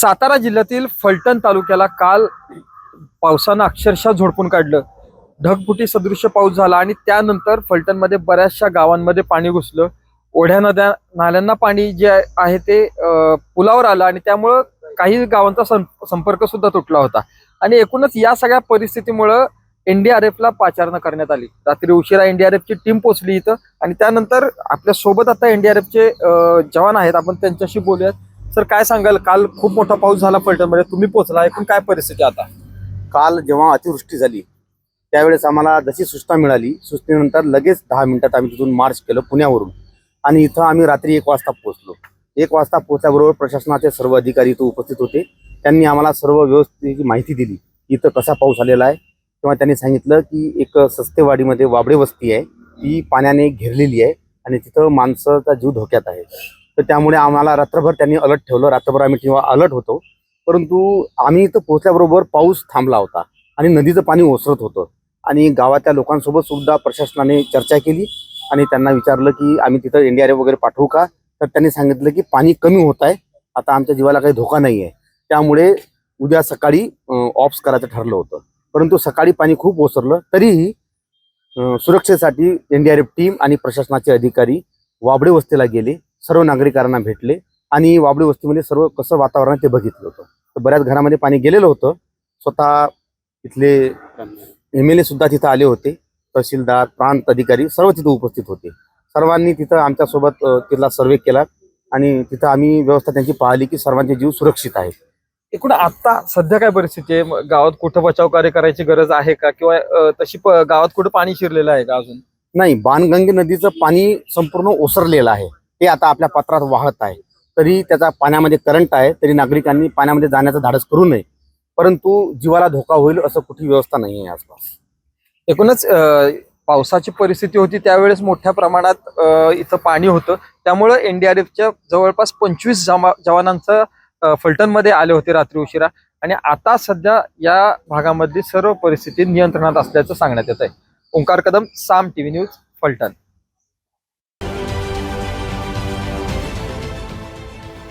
सातारा जिल्ह्यातील फलटण तालुक्याला काल पावसानं अक्षरशः झोडपून काढलं. ढगफुटी सदृश्य पाऊस झाला आणि त्यानंतर फलटणमध्ये बऱ्याचशा गावांमध्ये पाणी घुसलं. ओढ्या नद्या नाल्यांना पाणी जे आहे ते पुलावर आलं आणि त्यामुळं काही गावांचा संपर्क सुद्धा तुटला होता. आणि एकूणच या सगळ्या परिस्थितीमुळं एनडीआरएफ ला पाचारणा करण्यात आली. रात्री उशिरा एनडीआरएफ ची टीम पोहोचली इथं आणि त्यानंतर आपल्यासोबत आता एनडीआरएफचे जवान आहेत. आपण त्यांच्याशी बोलूयात. सर काय सांगाल? काल खूप मोठा पाऊस झाला फलटणमध्ये. तुम्ही पोहोचला एकूण काय परिस्थिती आता? काल जेव्हा अतिवृष्टी झाली त्यावेळेस आम्हाला जशी सूचना मिळाली सूचनेनंतर लगेच दहा मिनिटात आम्ही तिथून मार्च केलं पुण्यावरून. आणि इथं आम्ही रात्री एक वाजता पोहोचलो. एक वाजता पोहोचल्याबरोबर प्रशासनाचे सर्व अधिकारी इथं उपस्थित होते. त्यांनी आम्हाला सर्व व्यवस्थेची माहिती दिली इथं कसा पाऊस आलेला आहे. तेव्हा त्यांनी सांगितलं की एक सस्तेवाडीमध्ये वाबडे वस्ती आहे. ती पाण्याने घेरलेली आहे आणि तिथं माणसाचा जीव धोक्यात आहे. तर त्यामुळे आम्हाला रात्रभर त्यांनी अलर्ट ठेवलं. रात्रभर आम्ही किंवा अलर्ट होतो. परंतु आम्ही इथं पोहोचल्याबरोबर पाऊस थांबला होता आणि नदीचं पाणी ओसरत होतं. आणि गावातल्या लोकांसोबत सुद्धा प्रशासनाने चर्चा केली आणि त्यांना विचारलं की आम्ही तिथं एनडीआरएफ वगैरे पाठवू का? तर त्यांनी सांगितलं की पाणी कमी होत आहे. आता आमच्या जीवाला काही धोका नाही आहे त्यामुळे उद्या सकाळी ऑप्स करायचं ठरलं होतं. परंतु सकाळी पाणी खूप ओसरलं. तरीही सुरक्षेसाठी एनडीआरएफ टीम आणि प्रशासनाचे अधिकारी वाबडे वस्तीला गेले. सर्व नागरिकांना भेटले आणि वाबडी वस्तीमध्ये सर्व कसं वातावरण ते बघितलं होतं. तर बऱ्याच घरामध्ये पाणी गेलेलं होतं. स्वतः इथले एम एल ए सुद्धा तिथं आले होते. तहसीलदार प्रांत अधिकारी सर्व तिथं उपस्थित होते. सर्वांनी तिथं आमच्यासोबत तिथला सर्वे केला आणि तिथं आम्ही व्यवस्था त्यांची पाहिली की सर्वांचे जीव सुरक्षित आहेत. एकूण आता सध्या काय परिस्थिती आहे? गावात कुठं बचाव कार्य करायची गरज आहे का? किंवा तशी गावात कुठं पाणी शिरलेलं आहे का अजून? नाही बाणगंगे नदीचं पाणी संपूर्ण ओसरलेलं आहे. ते आता आपल्या पात्रात वाहत आहे. तरी त्याचा पाण्यामध्ये करंट आहे तरी नागरिकांनी पाण्यामध्ये जाण्याचं धाडस करू नये. परंतु जीवाला धोका होईल असं कुठली व्यवस्था नाही आहे आसपास एकूणच पावसाची परिस्थिती होती त्यावेळेस मोठ्या प्रमाणात इथं पाणी होतं. त्यामुळं एनडीआरएफच्या जवळपास पंचवीस जमा जवानांचं अं, फलटणमध्ये आले होते रात्री उशिरा. आणि आता सध्या या भागामध्ये सर्व परिस्थिती नियंत्रणात असल्याचं सांगण्यात येत आहे ओंकार कदम साम टीव्ही न्यूज फलटण.